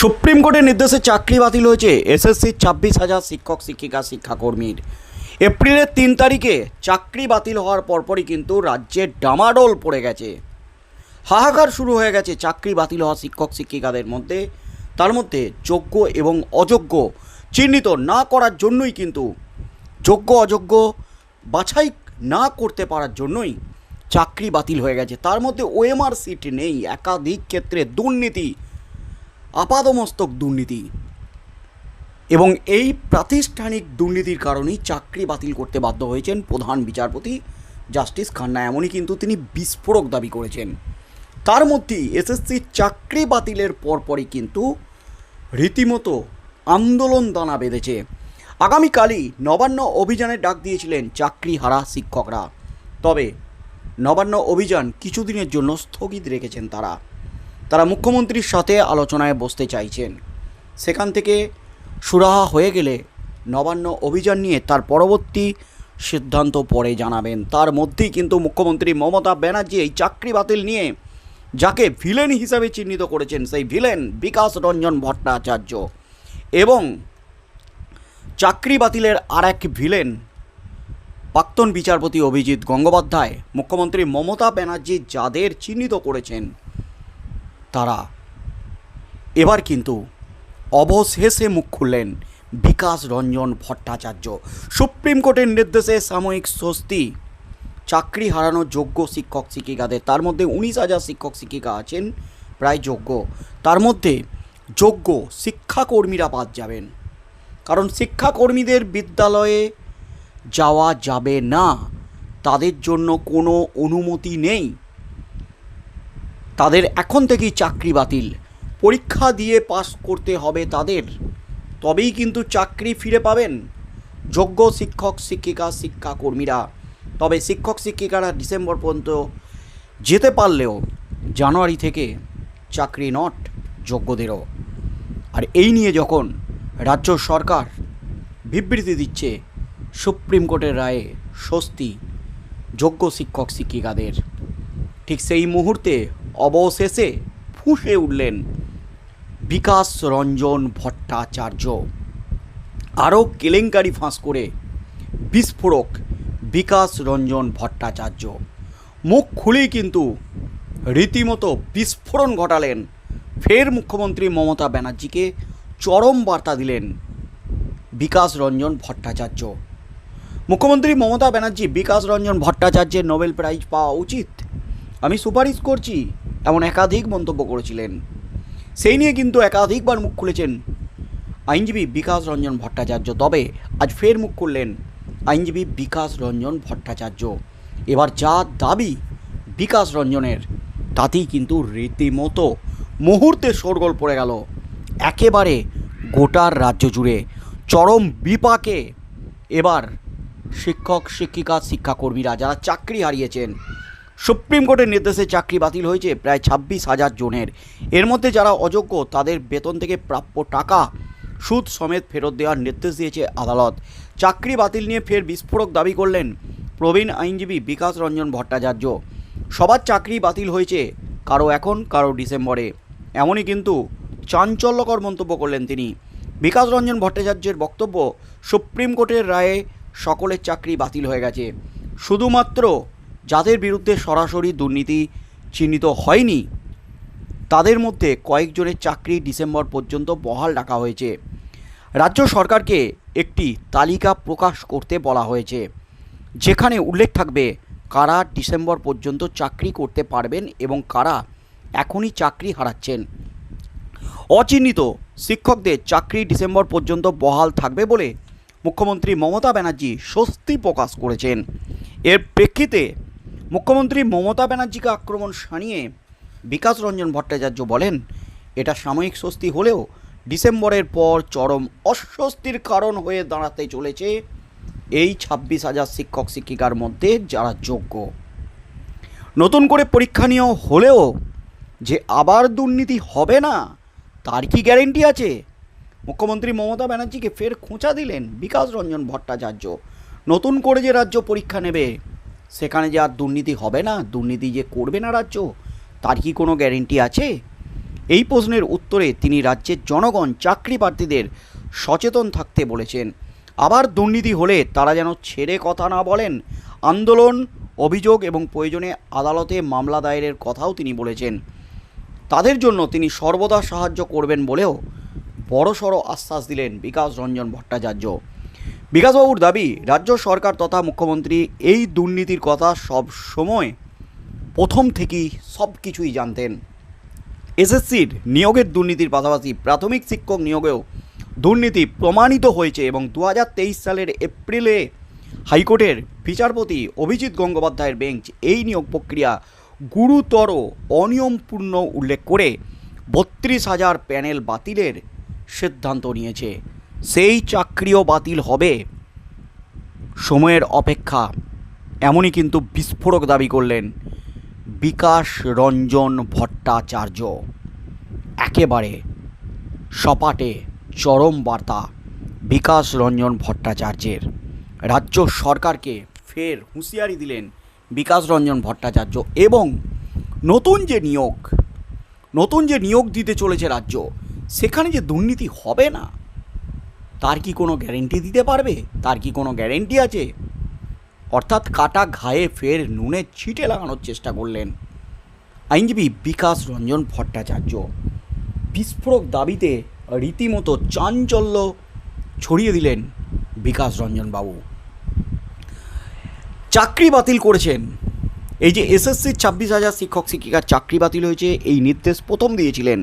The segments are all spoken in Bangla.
সুপ্রিম কোর্টের নির্দেশে চাকরি বাতিল হয়েছে এসএসসি ছাব্বিশ হাজার শিক্ষক, শিক্ষিকা, শিক্ষাকর্মীর। এপ্রিলের তিন তারিখে চাকরি বাতিল হওয়ার পরপরই কিন্তু রাজ্যে ডামাডোল পড়ে গেছে। হাহাকার শুরু হয়ে গেছে চাকরি বাতিল হওয়া শিক্ষক, শিক্ষিকাদের মধ্যে। তার মধ্যে যোগ্য এবং অযোগ্য চিহ্নিত না করার জন্যই কিন্তু, যোগ্য, অযোগ্য বাছাই না করতে পারার জন্যই চাকরি বাতিল হয়ে গেছে। তার মধ্যে ওএমআর সিট নেই। একাধিক ক্ষেত্রে দুর্নীতি আপাদমস্তক দুর্নীতি। এবং এই প্রাতিষ্ঠানিক দুর্নীতির কারণেই চাকরি বাতিল করতে বাধ্য হয়েছেন প্রধান বিচারপতি জাস্টিস খান্না। এমনই কিন্তু তিনি বিস্ফোরক দাবি করেছেন। তার মধ্যেই এসএসসি চাকরি বাতিলের পরপরই কিন্তু রীতিমতো আন্দোলন দানা বেঁধেছে। আগামীকালই নবান্ন অভিযানের ডাক দিয়েছিলেন চাকরি হারা শিক্ষকরা। তবে নবান্ন অভিযান কিছুদিনের জন্য স্থগিত রেখেছেন তারা। তারা মুখ্যমন্ত্রীর সাথে আলোচনায় বসতে চাইছেন। সেখান থেকে সুরাহা হয়ে গেলে নবান্ন অভিযান নিয়ে তার পরবর্তী সিদ্ধান্ত পরে জানাবেন। তার মধ্যেই কিন্তু মুখ্যমন্ত্রী মমতা ব্যানার্জি এই চাকরি বাতিল নিয়ে যাকে ভিলেন হিসাবে চিহ্নিত করেছেন, সেই ভিলেন বিকাশ রঞ্জন ভট্টাচার্য। এবং চাকরি বাতিলের আর এক ভিলেন প্রাক্তন বিচারপতি অভিজিৎ গঙ্গোপাধ্যায়, মুখ্যমন্ত্রী মমতা ব্যানার্জি যাদের চিহ্নিত করেছেন। তারা। এবার কিন্তু অবশেষে মুখ খুললেন বিকাশ রঞ্জন ভট্টাচার্য। সুপ্রিম কোর্টের নির্দেশে সাময়িক স্বস্তি, চাকরি হারানো যোগ্য শিক্ষক শিক্ষিকাদের। তার মধ্যে উনিশ হাজার শিক্ষক শিক্ষিকা আছেন, প্রায় যোগ্য। তার মধ্যে যোগ্য শিক্ষাকর্মীরা বাদ যাবেন। কারণ শিক্ষাকর্মীদের বিদ্যালয়ে যাওয়া যাবে না। তাদের জন্য কোনো অনুমতি নেই। তাদের এখন থেকেই চাকরি বাতিল। পরীক্ষা দিয়ে পাস করতে হবে তাদের। তবেই কিন্তু চাকরি ফিরে পাবেন। যোগ্য শিক্ষক, শিক্ষিকা, শিক্ষাকর্মীরা। তবে শিক্ষক, শিক্ষিকারা ডিসেম্বর পর্যন্ত যেতে পারলেও জানুয়ারি থেকে চাকরি নট যোগ্যদেরও। আর এই নিয়ে যখন রাজ্য সরকার বিবৃতি দিচ্ছে, সুপ্রিম কোর্টের রায়ে স্বস্তি যোগ্য শিক্ষক, শিক্ষিকাদের। ঠিক সেই মুহূর্তে অবশেষে ফুঁসে উঠলেন বিকাশ রঞ্জন ভট্টাচার্য। আরও কেলেঙ্কারি ফাঁস করে বিস্ফোরক বিকাশ রঞ্জন ভট্টাচার্য। মুখ খুলেই কিন্তু রীতিমতো বিস্ফোরণ ঘটালেন। ফের মুখ্যমন্ত্রী মমতা ব্যানার্জিকে চরম বার্তা দিলেন বিকাশ রঞ্জন ভট্টাচার্য। মুখ্যমন্ত্রী মমতা ব্যানার্জি বিকাশ রঞ্জন ভট্টাচার্যের নোবেল প্রাইজ পাওয়া উচিত। আমি সুপারিশ করছি এমন একাধিক মন্তব্য করেছিলেন। সেই নিয়ে কিন্তু একাধিকবার মুখ খুলেছেন আইনজীবী বিকাশ রঞ্জন ভট্টাচার্য। তবে আজ ফের মুখ খুললেন আইনজীবী বিকাশ রঞ্জন ভট্টাচার্য। এবার যা দাবি বিকাশ রঞ্জনের, তাতেই কিন্তু রীতিমতো মুহূর্তে শোরগোল পড়ে গেল। একেবারে গোটার রাজ্য জুড়ে চরম বিপাকে এবার শিক্ষক, শিক্ষিকা, শিক্ষাকর্মীরা যারা চাকরি হারিয়েছেন সুপ্রিম কোর্টের নির্দেশে চাকরি বাতিল হয়েছে প্রায় ছাব্বিশ হাজার জনের। এর মধ্যে যারা অযোগ্য, তাদের বেতন থেকে প্রাপ্য টাকা সুদ সমেত ফেরত দেওয়ার নির্দেশ দিয়েছে আদালত। চাকরি বাতিল নিয়ে ফের বিস্ফোরক দাবি করলেন প্রবীণ আইনজীবী বিকাশ রঞ্জন ভট্টাচার্য। সবার চাকরি বাতিল হয়েছে কারও এখন, কারও ডিসেম্বরে। এমনই কিন্তু চাঞ্চল্যকর মন্তব্য করলেন তিনি। বিকাশ রঞ্জন ভট্টাচার্যের বক্তব্য, সুপ্রিম কোর্টের রায়ে সকলের চাকরি বাতিল হয়ে গেছে। শুধুমাত্র যাদের বিরুদ্ধে সরাসরি দুর্নীতি চিহ্নিত হয়নি, তাদের মধ্যে কয়েকজনের চাকরি ডিসেম্বর পর্যন্ত বহাল রাখা হয়েছে। রাজ্য সরকারকে একটি তালিকা প্রকাশ করতে বলা হয়েছে, যেখানে উল্লেখ থাকবে কারা ডিসেম্বর পর্যন্ত চাকরি করতে পারবেন এবং কারা এখনই চাকরি হারাচ্ছেন। অচিহ্নিত শিক্ষকদের চাকরি ডিসেম্বর পর্যন্ত বহাল থাকবে বলে মুখ্যমন্ত্রী মমতা ব্যানার্জি স্বস্তি প্রকাশ করেছেন। এর প্রেক্ষিতে মুখ্যমন্ত্রী মমতা ব্যানার্জিকে আক্রমণ শানিয়ে বিকাশ রঞ্জন ভট্টাচার্য বলেন, এটা সাময়িক স্বস্তি হলেও ডিসেম্বরের পর চরম অস্বস্তির কারণ হয়ে দাঁড়াতে চলেছে এই ছাব্বিশ হাজার শিক্ষক শিক্ষিকার মধ্যে যারা যোগ্য। নতুন করে পরীক্ষা নিয়েও হলেও যে আবার দুর্নীতি হবে না, তার কি গ্যারেন্টি আছে? মুখ্যমন্ত্রী মমতা ব্যানার্জিকে ফের খোঁচা দিলেন বিকাশ রঞ্জন ভট্টাচার্য। নতুন করে যে রাজ্য পরীক্ষা নেবে সেখানে যে আর দুর্নীতি হবে না, দুর্নীতি যে করবে না রাজ্য, তার কি কোনো গ্যারেন্টি আছে? এই প্রশ্নের উত্তরে তিনি রাজ্যের জনগণ চাকরি প্রার্থীদের সচেতন থাকতে বলেছেন। আবার দুর্নীতি হলে তারা যেন ছেড়ে কথা না বলেন, আন্দোলন, অভিযোগ এবং প্রয়োজনে আদালতে মামলা দায়েরের কথাও তিনি বলেছেন। তাদের জন্য তিনি সর্বদা সাহায্য করবেন বলেও বড়সড় আশ্বাস দিলেন বিকাশ রঞ্জন ভট্টাচার্য। বিকাশবাবুর দাবি, রাজ্য সরকার তথা মুখ্যমন্ত্রী এই দুর্নীতির কথা সব সময় প্রথম থেকেই সব কিছুই জানতেন। এসএসসির নিয়োগের দুর্নীতির পাশাপাশি প্রাথমিক শিক্ষক নিয়োগেও দুর্নীতি প্রমাণিত হয়েছে এবং দু হাজার তেইশ সালের এপ্রিলে হাইকোর্টের বিচারপতি অভিজিৎ গঙ্গোপাধ্যায়ের বেঞ্চ এই নিয়োগ প্রক্রিয়া গুরুতর, অনিয়মপূর্ণ উল্লেখ করে বত্রিশ হাজার প্যানেল বাতিলের সিদ্ধান্ত নিয়েছে। সেই চাকরিও বাতিল হবে। সময়ের অপেক্ষা, এমনই কিন্তু বিস্ফোরক দাবি করলেন বিকাশ রঞ্জন ভট্টাচার্য। একেবারে সপাটে চরম বার্তা বিকাশ রঞ্জন ভট্টাচার্যের। রাজ্য সরকারকে ফের হুঁশিয়ারি দিলেন বিকাশ রঞ্জন ভট্টাচার্য এবং নতুন যে নিয়োগ, নতুন যে নিয়োগ দিতে চলেছে রাজ্য, সেখানে যে দুর্নীতি হবে না। তার কি কোনো গ্যারেন্টি দিতে পারবে? তার কি কোনো গ্যারেন্টি আছে? অর্থাৎ কাটা ঘায়ে ফের নুনে ছিটে লাগানোর চেষ্টা করলেন আইনজীবী বিকাশ রঞ্জন ভট্টাচার্য। বিস্ফোরক দাবিতে রীতিমতো চাঞ্চল্য ছড়িয়ে দিলেন বিকাশ রঞ্জন বাবু। চাকরি বাতিল করেছেন। এই যে এসএসসির ছাব্বিশ হাজার শিক্ষক শিক্ষিকার চাকরি বাতিল হয়েছে, এই নির্দেশ প্রথম দিয়েছিলেন।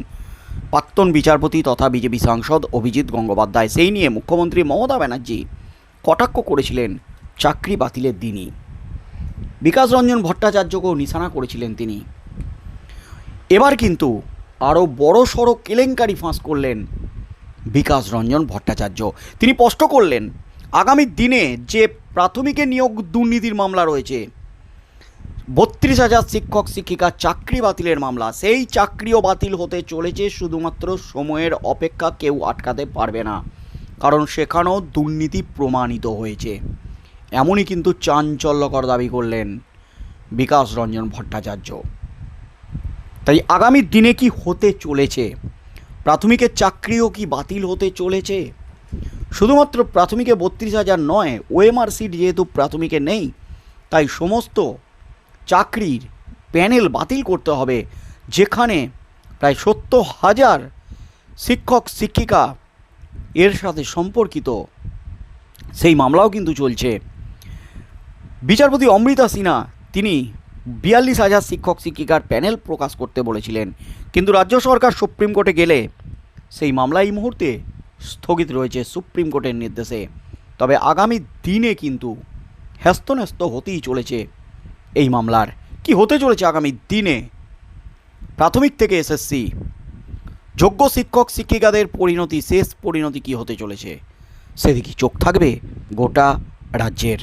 প্রাক্তন বিচারপতি তথা বিজেপি সাংসদ অভিজিৎ গঙ্গোপাধ্যায়। সেই নিয়ে মুখ্যমন্ত্রী মমতা ব্যানার্জি কটাক্ষ করেছিলেন চাকরি বাতিলের দিনই। বিকাশ রঞ্জন ভট্টাচার্যকেও নিশানা করেছিলেন তিনি। এবার কিন্তু আরও বড় সড়ো কেলেঙ্কারি ফাঁস করলেন বিকাশ রঞ্জন ভট্টাচার্য। তিনি স্পষ্ট করলেন, আগামী দিনে যে প্রাথমিকে নিয়োগ দুর্নীতির মামলা রয়েছে বত্রিশ হাজার শিক্ষক, শিক্ষিকা চাকরি বাতিলের মামলা। সেই চাকরিও বাতিল হতে চলেছে, শুধুমাত্র সময়ের অপেক্ষা কেউ আটকাতে পারবে না। কারণ সেখানেও দুর্নীতি প্রমাণিত হয়েছে। এমনই কিন্তু চাঞ্চল্যকর দাবি করলেন বিকাশ রঞ্জন ভট্টাচার্য। তাই আগামী দিনে কি হতে চলেছে? প্রাথমিকের চাকরিও কি বাতিল হতে চলেছে? শুধুমাত্র প্রাথমিকে বত্রিশ হাজার নয় ওএমআর সিট যেহেতু প্রাথমিকে নেই, তাই সমস্ত চাকরির প্যানেল বাতিল করতে হবে, যেখানে প্রায় সত্তর হাজার শিক্ষক, শিক্ষিকা এর সাথে সম্পর্কিত। সেই মামলাও কিন্তু চলছে। বিচারপতি অমৃতা সিনহা, তিনি বিয়াল্লিশ হাজার শিক্ষক, শিক্ষিকার প্যানেল প্রকাশ করতে বলেছিলেন। কিন্তু রাজ্য সরকার সুপ্রিম কোর্টে গেলে সেই মামলা এই মুহূর্তে স্থগিত রয়েছে সুপ্রিম কোর্টের নির্দেশে। তবে আগামী দিনে কিন্তু হ্যস্তন্যস্ত হতেই চলেছে। এই মামলার। কি হতে চলেছে আগামী দিনে? প্রাথমিক থেকে এসএসসি। যোগ্য শিক্ষক, শিক্ষিকাদের পরিণতি, শেষ পরিণতি কি হতে চলেছে? সেদিকে চোখ থাকবে? গোটা রাজ্যের